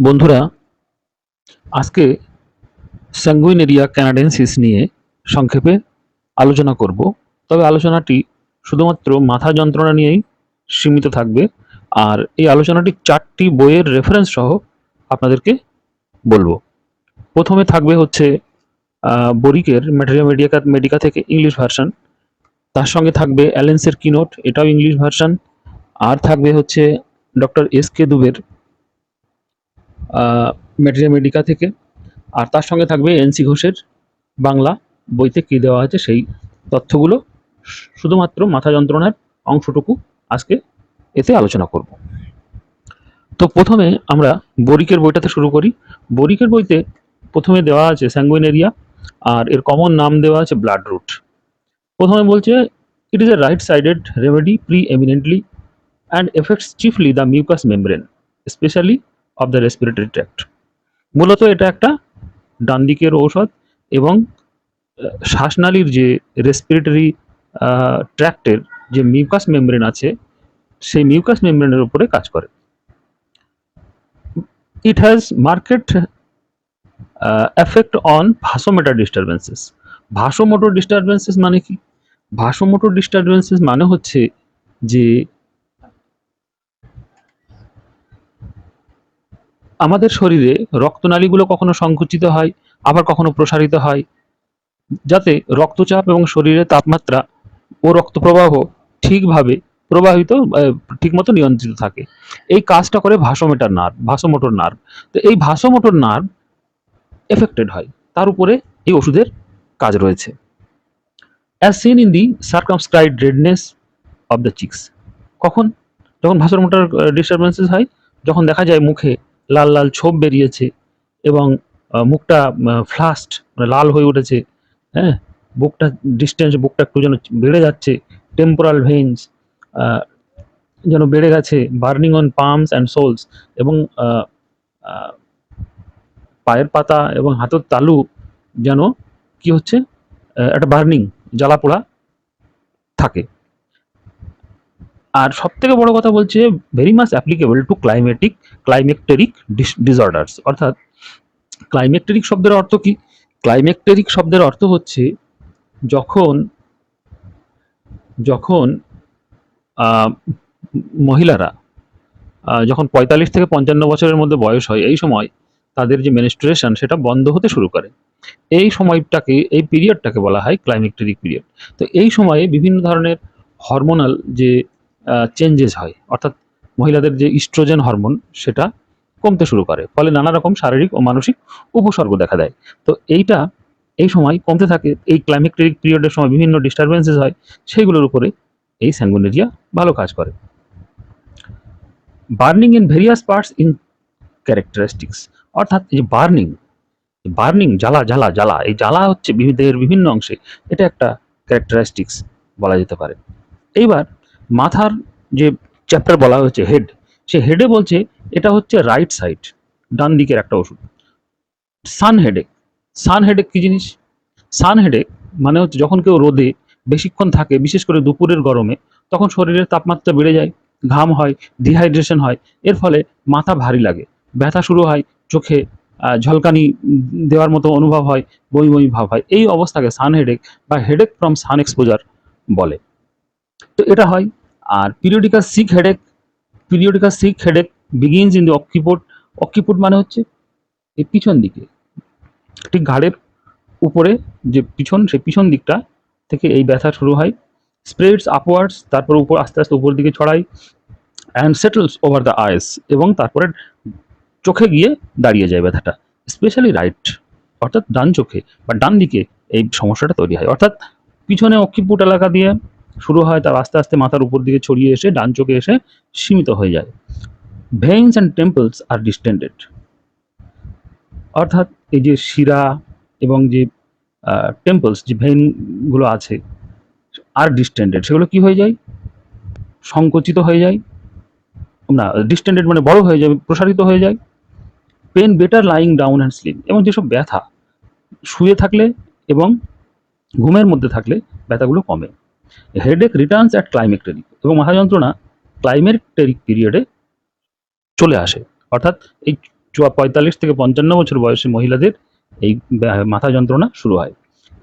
বন্ধুরা, আজকে স্যাঙ্গুইনেরিয়া ক্যানাডেন্সিস নিয়ে সংক্ষেপে আলোচনা করব। তবে আলোচনাটি শুধুমাত্র মাথা যন্ত্রণা নিয়েই সীমিত থাকবে, আর এই আলোচনাটি চারটি বইয়ের রেফারেন্স সহ আপনাদেরকে বলব। প্রথমে থাকবে হচ্ছে বরিকের ম্যাটেরিয়া মেডিকা মেডিকা থেকে ইংলিশ ভার্সন তার সঙ্গে থাকবে অ্যালেন্সের কিনোট এটাও ইংলিশ ভার্সন আর থাকবে হচ্ছে ডক্টর এস কে দুবের ম্যাটেরিয়া মেডিকা থেকে। আর তার সঙ্গে থাকবে এনসি ঘোষের বাংলা বইতে কী দেওয়া আছে সেই তথ্যগুলো। শুধুমাত্র মাথা যন্ত্রণার অংশটুকু আজকে এতে আলোচনা করব। তো প্রথমে আমরা বরিকের বইটাতে শুরু করি। বরিকের বইতে প্রথমে দেওয়া আছে স্যাঙ্গুইনেরিয়া আর এর কমন নাম দেওয়া আছে ব্লাড রুট প্রথমে বলছে it is a right sided remedy preeminently and affects chiefly the mucous membrane specially of the respiratory tract মূলত এটা একটা ডান দিকের ঔষধ এবং শ্বাসনালীর যে রেসপিরেটরি ট্র্যাক্টের যে মিউকাস মেমব্রেন আছে, সেই মিউকাস মেমব্রেনের উপরে কাজ করে। It has marked effect on vasomotor disturbances vasomotor disturbances মানে কি? ভাসোমোটর ডিস্টারবেন্সেস মানে হচ্ছে যে আমাদের শরীরে রক্তনালীগুলো কখনো সংকুচিত হয়, আবার কখনো প্রসারিত হয়, যাতে রক্তচাপ এবং শরীরের তাপমাত্রা ও রক্ত প্রবাহ ঠিকভাবে প্রবাহিত ঠিকমতো নিয়ন্ত্রিত থাকে। এই কাজটা করে ভাসোমেটার নার্ভ, ভাসোমোটর নার্ভ। তো এই ভাসোমোটর নার্ভ এফেক্টেড হয়। তার উপরে এই ওষুধের কাজ রয়েছে। As seen in the circumscribed redness of the cheeks কখন? যখন ভাসোমোটর ডিস্টারবেন্সেস হয়, যখন দেখা যায় মুখে লাল লাল ছোপ বেরিয়েছে এবং মুখটা ফ্লাস্ট মানে লাল হয়ে উঠেছে। হ্যাঁ? বুকটা ডিস্টেন্স বুকটা একটু যেন বেড়ে যাচ্ছে। টেম্পোরাল ভেইনস যেন বেড়ে গেছে। Burning on palms and soles এবং পায়ের পাতা এবং হাতের তালু যেন কি হচ্ছে? একটা বার্নিং জ্বালা পোড়া থাকে। আর সব থেকে বড় কথা বলছে very much applicable to climatic climacteric disorders অর্থাৎ ক্লাইমেক্টেরিক শব্দের অর্থ কি? ক্লাইমেক্টেরিক শব্দের অর্থ হচ্ছে, যখন যখন মহিলারা যখন পঁয়তাল্লিশ থেকে পঞ্চান্ন বছরের মধ্যে বয়স হয়, এই সময় তাদের যে মেনস্ট্রুয়েশন সেটা বন্ধ হতে শুরু করে। এই সময়টাকে, এই পিরিয়ডটাকে বলা হয় ক্লাইমেক্টেরিক পিরিয়ড তো এই সময়ে বিভিন্ন ধরনের হরমোনাল যে চেঞ্জেস হয়। অর্থাৎ মহিলাদের যে ইস্ট্রোজেন হরমোন সেটা কমতে শুরু করে। ফলে নানা রকম শারীরিক ও মানসিক উপসর্গ দেখা দেয়। তো এইটা এই সময় কমতে থাকে। এই ক্লাইমেক্টেরিক পিরিয়ডের সময় বিভিন্ন ডিস্টারবেন্সেস হয়। সেইগুলোর উপরে এই স্যাঙ্গুনেরিয়া ভালো কাজ করে। Burning in various parts in characteristics অর্থাৎ এই যে বার্নিং বার্নিং জ্বালা জ্বালা জ্বালা, এই জ্বালা হচ্ছে দেহের বিভিন্ন অংশে। এটা একটা ক্যারেক্টারিস্টিক্স বলা যেতে পারে। এইবার মাথার যে চ্যাপ্টার বলা হয়েছে হেড সে হেডে বলছে, এটা হচ্ছে রাইট সাইড ডান দিকের একটা ওষুধ। সান হেডেক সান হেডেক কি জিনিস? সান হেডেক মানে হচ্ছে যখন কেউ রোদে বেশিক্ষণ থাকে, বিশেষ করে দুপুরের গরমে, তখন শরীরের তাপমাত্রা বেড়ে যায়, ঘাম হয় ডিহাইড্রেশন হয়, এর ফলে মাথা ভারী লাগে, ব্যথা শুরু হয়, চোখে ঝলকানি দেওয়ার মতো অনুভব হয়, বমি বমি ভাব হয়, এই অবস্থাকে সান হেডেক বা হেডেক ফ্রম সান এক্সপোজার বলে। তো এটা হয় আর periodical sick headache periodical sick headache begins in the occiput occiput মানে হচ্ছে এই পিছন দিকে। ঠিক ঘাড়ের উপরে যে পিছন, সেই পিছন দিকটা থেকে এই ব্যথা শুরু হয়। স্প্রেডস আপওয়ার্ডস তারপর উপর, আস্তে আস্তে উপর দিকে ছড়ায় and settles over the eyes এবং তারপরে চোখে গিয়ে দাঁড়িয়ে যায় ব্যথাটা। স্পেশালি রাইট অর্থাৎ ডান চোখে বা ডান দিকে এই সমস্যাটা তৈরি হয়। অর্থাৎ পিছনে অক্ষিপুট এলাকা দিয়ে শুরু হয় তার আস্তে আস্তে মাথার উপর দিকে ছড়িয়ে এসে, ডান চোখে এসে সীমিত হয়ে যায়। ভেইনস অ্যান্ড টেম্পলস আর ডিস্টেন্ডেড অর্থাৎ এই যে শিরা এবং যে টেম্পলস যে ভেইনগুলো আছে আর ডিস্টেন্ডেড সেগুলো কি হয়ে যায়? সংকুচিত হয়ে যায়। না ডিস্টেন্ডেড মানে বড় হয়ে যায়, প্রসারিত হয়ে যায়। Pain better lying down and sleep এবং যেসব ব্যথা, শুয়ে থাকলে এবং ঘুমের মধ্যে থাকলে ব্যথাগুলো কমে। হেডেক রিটার্নস অ্যাট ক্লাইমেক্টেরিক এবং মাথা যন্ত্রণা ক্লাইমেক্টেরিক পিরিয়ডে চলে আসে। অর্থাৎ এই পঁয়তাল্লিশ থেকে পঞ্চান্ন বছর বয়সী মহিলাদের এই মাথা যন্ত্রণা শুরু হয়।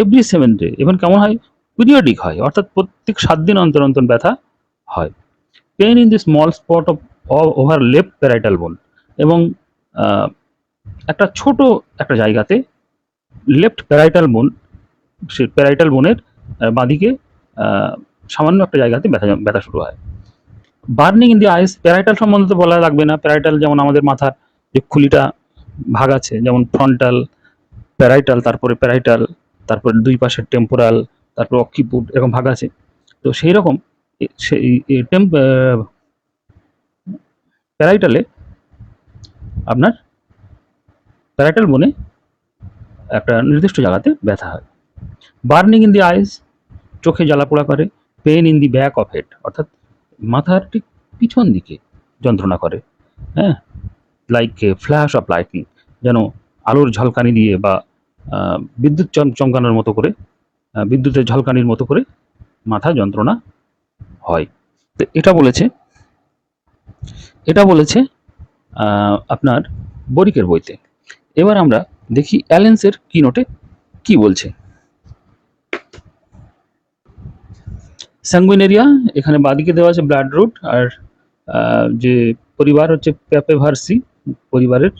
এভরি সেভেন ডে এবং কেমন হয়? পিরিয়ডিক হয়, অর্থাৎ প্রত্যেক সাত দিন অন্তর অন্তর ব্যথা হয়। Pain in the small spot of over left parietal bone এবং একটা ছোট একটা জায়গাতে লেফট প্যারাইটাল বোন সে প্যারাইটাল বোনের বাঁদিকে সামান্য একটা জায়গাতে ব্যথা ব্যথা শুরু হয়। Burning in the eyes, parietal সম্বন্ধে তো বলা লাগবে না। প্যারাইটাল যেমন আমাদের মাথার যে খুলিটা ভাগ আছে, যেমন ফ্রন্টাল প্যারাইটাল, তারপরে প্যারাইটাল, তারপরে দুই পাশের টেম্পোরাল, তারপর অক্ষিপুট এরকম ভাগ আছে। তো সেই রকম সেই টেম্প প্যারাইটালে আপনার প্যারাইটাল বনে একটা নির্দিষ্ট জায়গাতে ব্যথা হয়। বার্নিং ইন দি আইস চোখে জ্বালাপোড়া করে pain in the back of head অর্থাৎ মাথার ঠিক পিছন দিকে যন্ত্রণা করে হ্যাঁ? লাইক ফ্ল্যাশ অফ লাইটিং যেন আলোর ঝলকানি দিয়ে বা বিদ্যুৎ চম- চমকানোর মতো করে বিদ্যুতের ঝলকানির মতো করে মাথা যন্ত্রণা হয়। তো এটা বলেছে এটা বলেছে আপনার বরিকের বইতে। এবার আমরা দেখি অ্যালেন্সের কি নোটে কি বলছে। স্যাঙ্গুইনেরিয়া এখানে বাদিকে দেওয়া আছে ব্লাড রুট আর যে পরিবার হচ্ছে প্যাপেভার্সি পরিবারের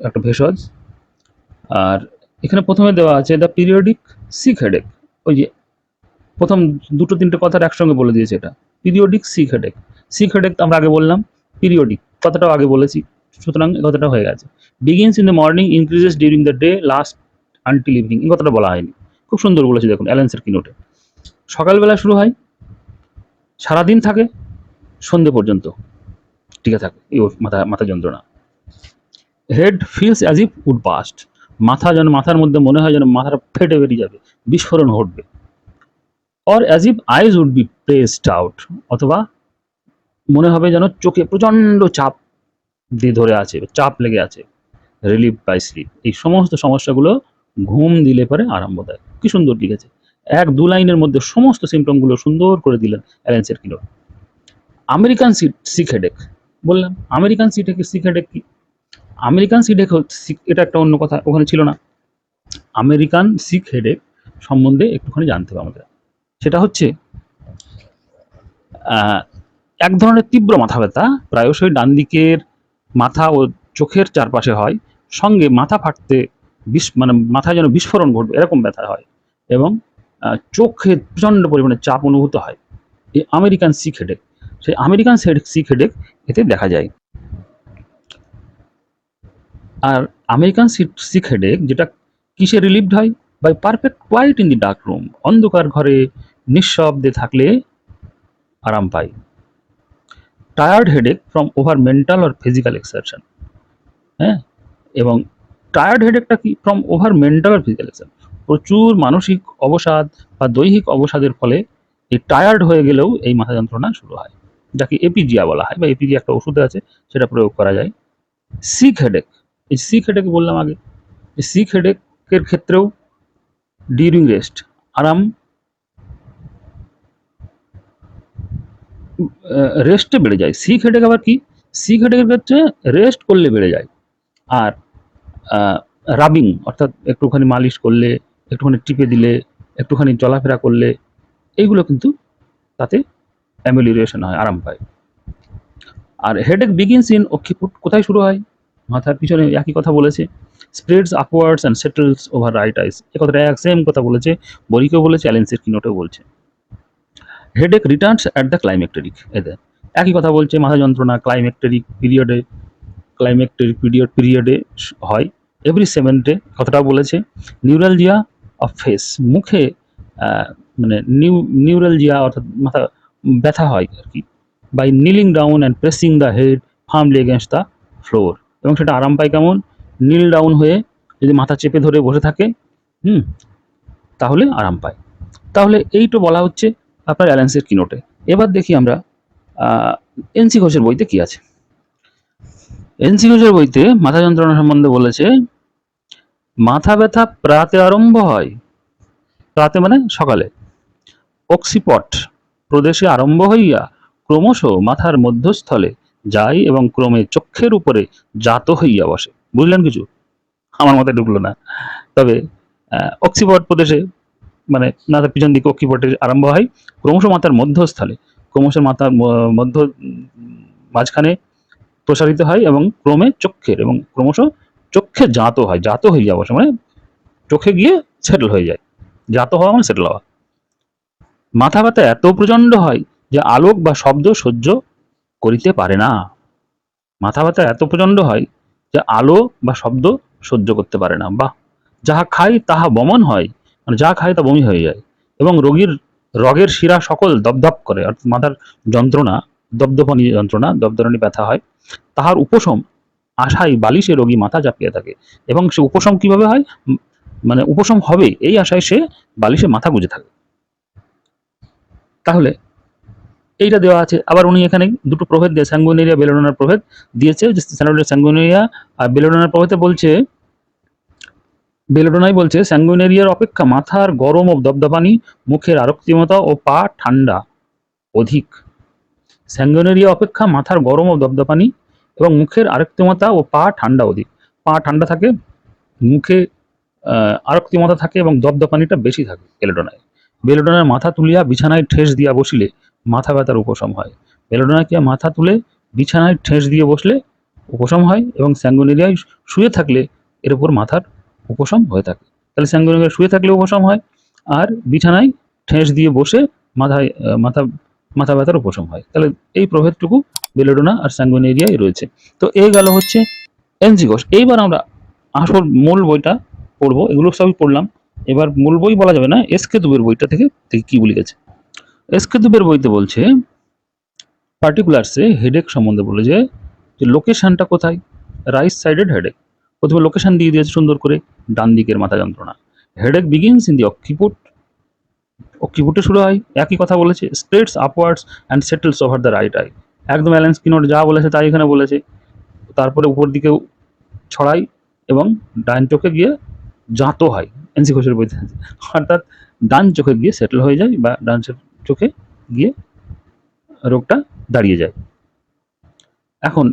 একটা ভেষজ। আর এখানে প্রথমে দেওয়া আছে দ্য পিরিয়ডিক সিক হেডেক ওই যে প্রথম দুটো তিনটে কথার একসঙ্গে বলে দিয়েছে এটা। Periodic sick headache sick headache আমরা আগে বললাম পিরিয়ডিক কথাটাও আগে বলেছি, সুতরাং এই কথাটা হয়ে গেছে। Begins in the morning increases during the day last until evening এই কথাটা বলা হয়নি। খুব সুন্দর বলেছে দেখুন অ্যালেন্সের কিনোটে সকালবেলা শুরু হয়, সারাদিন থাকে, সন্ধে পর্যন্ত। টিকে থাকে, এই মাথা মাথা যন্ত্রণা। Head feels as if would burst মাথা যেন, মাথার মধ্যে মনে হয় যেন মাথাটা ফেটে বেরিয়ে যাবে, বিস্ফোরণ ঘটবে। Or as if eyes would be pressed out অথবা মনে হবে যেন চোখে প্রচণ্ড চাপ দিয়ে ধরে আছে, চাপ লেগে আছে রিলিফ বাই স্লিপ এই সমস্ত সমস্যাগুলো ঘুম দিলে পরে আরম্ভ দেয় কি সুন্দর লিখেছে এক দু লাইনের মধ্যে সমস্ত সিমটমগুলো সুন্দর করে দিলেন অ্যালেন্সের কিলো আমেরিকান সিক হেডেক, বললাম। আমেরিকান সিট সিক হেডেক কি? আমেরিকান সিক হেডেক এটা একটা অন্য কথা, ওখানে ছিল না। আমেরিকান সিক হেডেক সম্বন্ধে একটুখানি জানতে হবে আমাদের। সেটা হচ্ছে এক ধরনের তীব্র মাথা ব্যথা, প্রায়শই ডান দিকের মাথা ও চোখের চারপাশে হয়। সঙ্গে মাথা ফাটতে মানে মাথায় যেন বিস্ফোরণ ঘটবে, এরকম ব্যথা হয়। এবং চোখে প্রচণ্ড পরিমাণে চাপ অনুভূত হয়। এই আমেরিকান সিক হেডেক সেই আমেরিকান সিক হেডেক এতে দেখা যায়। আর আমেরিকান সিক হেডেক যেটা কিসে রিলিভড হয়? By perfect quiet in the dark room অন্ধকার ঘরে নিঃশব্দে থাকলে আরাম পাই tired headache from over mental or physical exertion হ্যাঁ? এবং টায়ার্ড হেডেকটা কি? ফ্রম ওভার মেন্টাল ফিজিক্যাল প্রচুর মানসিক অবসাদ বা দৈহিক অবসাদের ফলে এই টায়ার্ড হয়ে গেলেও এই মাথা যন্ত্রণা শুরু হয়। যাকে এপিজিয়া বলা হয় বা এপিজি একটা ওষুধ আছে, সেটা প্রয়োগ করা যায়। সিক হেডেক এই সিক হেডেক বললাম আগে। এই সিক হেডেকের ক্ষেত্রেও ডিউরিং রেস্ট আরাম রেস্টে বেড়ে যায়। সিক হেডেক আবার কি? সিক হেডেকের ক্ষেত্রে রেস্ট করলে বেড়ে যায়। আর রাবিং অর্থাৎ একটুখানি মালিশ করলে, একটুখানি টিপে দিলে, একটুখানি চলাফেরা করলে, এইগুলো কিন্তু তাতে অ্যামেলিউরেশন হয়, আরাম পায়। আর হেডেক বিগিনস ইন অক্ষিপুট কোথায় শুরু হয়? মাথার পিছনে একই কথা বলেছে spreads upwards and settles over right eyes এ কথাটা এক সেম কথা বলেছে, বরিকেও বলেছে, অ্যালেন্সের কিনোটেও বলছে। Headache returns at the climacteric এদের একই কথা বলছে, মাথা যন্ত্রণা ক্লাইমেক্টেরিক পিরিয়ডে ক্লাইমেক্টেরিক পিরিয়ড পিরিয়ডে হয়। এভরি সেভেন ডে কথাটাও বলেছে নিউরালজিয়া অফ ফেস মুখে মানে নিউ নিউরালজিয়া অর্থাৎ মাথা ব্যথা হয় আর কি। By kneeling down and pressing the head firmly against the floor এবং সেটা আরাম পায় কেমন? নীল ডাউন হয়ে যদি মাথা চেপে ধরে বসে থাকে, হুম, তাহলে আরাম পায়। তাহলে এই তো বলা হচ্ছে আপনার অ্যালেন্সের কিনোটে এবার দেখি আমরা এনসি ঘোষের বইতে কি আছে। এনসি ঘোষের বইতে মাথা যন্ত্রণা সম্বন্ধে বলেছে, মাথা ব্যথা প্রাতে আরম্ভ হয়, প্রাতে মানে সকালে। অক্সিপট প্রদেশে আরম্ভ হইয়া ক্রমশ মাথার মধ্যস্থলে যায় এবং ক্রমে চক্ষের উপরে জাত হইয়া বসে। বুঝলেন কিছু? আমার মাথায় ঢুকলো না। তবে অক্সিপট প্রদেশে মানে মাথার পিছন দিকে অক্ষিপটে আরম্ভ হয়, ক্রমশ মাথার মধ্যস্থলে। ক্রমশ মাথার মধ্য, মাঝখানে প্রসারিত হয় এবং ক্রমে চক্ষের এবং ক্রমশ চক্ষে জাত হয়, জাত হয়ে যাওয়া মানে চোখে গিয়ে সেটেল হয়ে যায়। জাত হওয়া মানে সেটেল হওয়া। মাথা ব্যথা এত প্রচণ্ড হয় যে আলোক বা শব্দ সহ্য করিতে পারে না। মাথা ব্যথা এত প্রচণ্ড হয় যে আলো বা শব্দ সহ্য করতে পারে না। বা যাহা খাই তাহা বমন হয় মানে যা খায় তা বমি হয়ে যায় এবং রোগীর রগের শিরা সকল দপদপ করে, অর্থাৎ মাথার যন্ত্রণা দপদপানি যন্ত্রণা দপদপানি ব্যথা হয়। তাহার উপশম আশায় বালিশে রোগী মাথা চাপিয়ে থাকে এবং সে উপশম কীভাবে হয়? মানে উপশম হবে এই আশায় সে বালিশে মাথা গুঁজে থাকে। তাহলে এইটা দেওয়া আছে। আবার উনি এখানে দুটো প্রভেদ দিয়ে স্যাঙ্গুনেরিয়া বেলোডোনার প্রভেদ দিয়েছে, যে স্যাঙ্গুনেরিয়া আর বেলোডোনার প্রভেদে বলছে বেলোডোনাই বলছে স্যাঙ্গুনেরিয়ার অপেক্ষা মাথার গরম ও দপদপানি মুখের আরক্তিমতা ও পা ঠান্ডা অধিক। স্যাঙ্গুনেরিয়া অপেক্ষা, মাথার গরম ও দপদপানি এবং মুখের আরক্তিমতা ও পা ঠান্ডা অধিক। পা ঠান্ডা থাকে, মুখে আরক্তিমতা থাকে এবং দপদপানিটা বেশি থাকে বেলোডোনায়। বেলোডোনার মাথা তুলিয়া বিছানায় ঠেস দিয়া বসিলে মাথা ব্যথার উপশম হয়। বেলোডোনাকে মাথা তুলে বিছানায় ঠেস দিয়ে বসলে উপশম হয় এবং স্যাঙ্গুনেরিয়ায় শুয়ে থাকলে এর উপর মাথার উপশম হয়ে থাকে। তাহলে স্যাঙ্গুনেরিয়া শুয়ে থাকলে উপশম হয় আর বিছানায় ঠেস দিয়ে বসে মাথায় মাথা মাথা ব্যথার উপশম হয়। তাহলে এই প্রভেদটুকু বেলোডোনা আর স্যাঙ্গুনেরিয়ায় রয়েছে। তো এই গেল হচ্ছে এনজিগোস এইবার আমরা আসল মূল বইটা পড়ব। এগুলো সবই পড়লাম। এবার মূল বই বলা যাবে না এসকে দুবের বইটা থেকে থেকে কি বলে গেছে? এসকে দুবের বইতে বলছে পার্টিকুলারসে হেডেক সম্বন্ধে বলে যে লোকেশনটা কোথায়? রাইট সাইডেড হেডেক প্রথমে লোকেশন দিয়ে দিয়েছে সুন্দর করে, ডান দিকের মাথা যন্ত্রণা। Headache begins in the occiput অক্কিপুটে শুরু হয়, একই কথা বলেছে spreads upwards and settles over the right eye একদম অ্যালেন্স কিনোট যা বলেছে তাই এখানে বলেছে। তারপরে উপর দিকে ছড়াই এবং ডান চোখে গিয়ে জাঁতো হয় এনসি ঘোষের বইতে। অর্থাৎ ডান চোখে গিয়ে সেটেল হয়ে যায় বা ডান চোখে গিয়ে রোগটা দাঁড়িয়ে যায়। এখন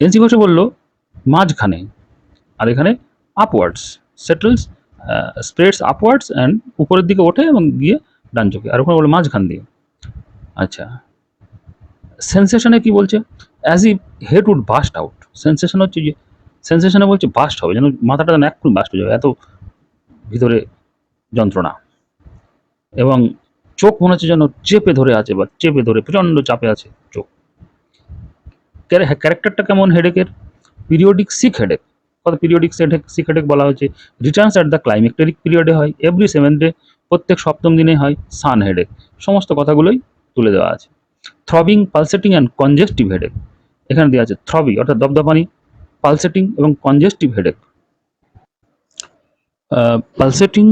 এনসি ঘোষে বলল, মাঝখানে। আর এখানে upwards settles spreads upwards and উপরের দিকে ওঠে এবং গিয়ে ডান চোখে। আর ওখানে বলল মাঝখান দিয়ে। আচ্ছা। সেন্সেশনে কি বলছে? As if head would burst out sensation হচ্ছে যে সেন্সেশনে বলছে বাস্ট হবে, যেন মাথাটা যেন একটু বাস্ট হয়ে যাবে, এত ভিতরে যন্ত্রণা। এবং চোখ মনে হচ্ছে যেন চেপে ধরে আছে বা চেপে ধরে, প্রচণ্ড চাপে আছে চোখ। ক্যারেক্টারটা কেমন হেডেকের পিরিয়ডিক সিক হেডেক কত পিরিয়ডিক হেডেক সিক হেডেক বলা হয়েছে? রিটার্নস অ্যাট দ্য ক্লাইমেক্টেরিক পিরিয়ডে হয়। এভরি সেভেন ডে প্রত্যেক সপ্তম দিনে হয় সান হেডেক সমস্ত কথাগুলোই তুলে দেওয়া আছে। Throbbing pulsating and congestive headache এখানে দেওয়া আছে থ্রবি অর্থাৎ দপদপানি পালসেটিং এবং congestive headache pulsating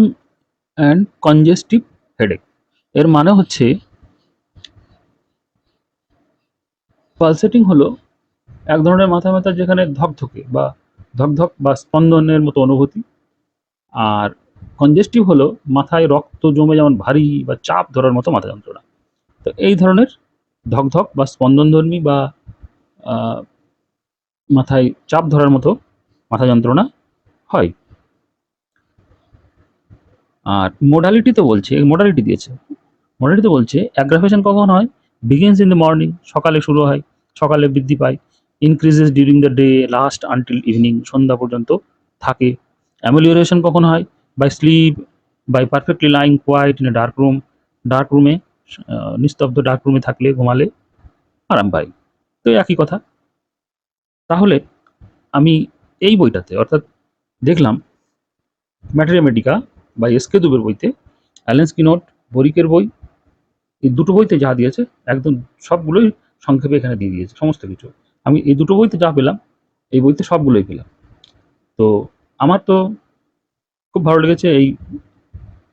and congestive headache এর মানে হচ্ছে পালসেটিং হলো এক ধরনের মাথা ব্যথা যেখানে ধকধকে বা ধকধক বা স্পন্দনের মতো অনুভূতি। আর কনজেস্টিভ হলো মাথায় রক্ত জমে যেমন ভারী বা চাপ ধরার মতো মাথা যন্ত্রণা তো এই ধরনের ধকধক বা স্পন্দনধর্মী বা মাথায় চাপ ধরার মতো মাথা যন্ত্রণা হয়। আর মোডালিটি তো বলছে মোডালিটি দিয়েছে। মোডালিটি তো বলছে অ্যাগ্রাভেশন কখন হয়? বিগিনস ইন দ্য মর্নিং সকালে শুরু হয়, সকালে বৃদ্ধি পায় increases during the day last until evening সন্ধ্যা পর্যন্ত থাকে। অ্যামেলিওরেশন কখন হয়? By sleep by perfectly lying quiet in a dark room dark রুমে নিস্তব্ধ ডার্ক রুমে থাকলে, ঘুমালে আরাম পাই। তো একই কথা। তাহলে আমি এই বইটাতে, অর্থাৎ দেখলাম ম্যাটেরিয়া মেডিকা বা এসকে দুবের বইতে অ্যালেন্স কিনোট বরিকের বই, এই দুটো বইতে যা দিয়েছে, একদম সবগুলোই সংক্ষেপে এখানে দিয়ে দিয়েছে, সমস্ত কিছু। আমি এই দুটো বইতে যা পেলাম, এই বইতে সবগুলোই পেলাম। তো আমার তো খুব ভালো লেগেছে এই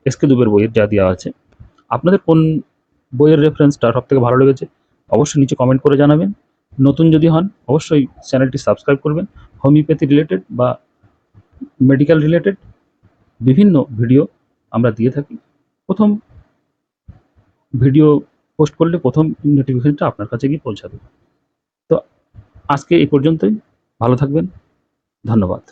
এসকে দুবের বইয়ের যা দেওয়া আছে। আপনাদের কোন বইয়ের রেফারেন্সটা সব থেকে ভালো লেগেছে, অবশ্যই নিচে কমেন্ট করে জানাবেন। নতুন যদি হন, অবশ্যই চ্যানেলটি সাবস্ক্রাইব করবেন। হোমিওপ্যাথি রিলেটেড বা মেডিকেল রিলেটেড বিভিন্ন ভিডিও আমরা দিয়ে থাকি। প্রথম ভিডিও পোস্ট করলে প্রথম নোটিফিকেশনটা আপনার কাছে গিয়ে পৌঁছাবে। তো আজকে এই পর্যন্তই। ভালো থাকবেন। ধন্যবাদ।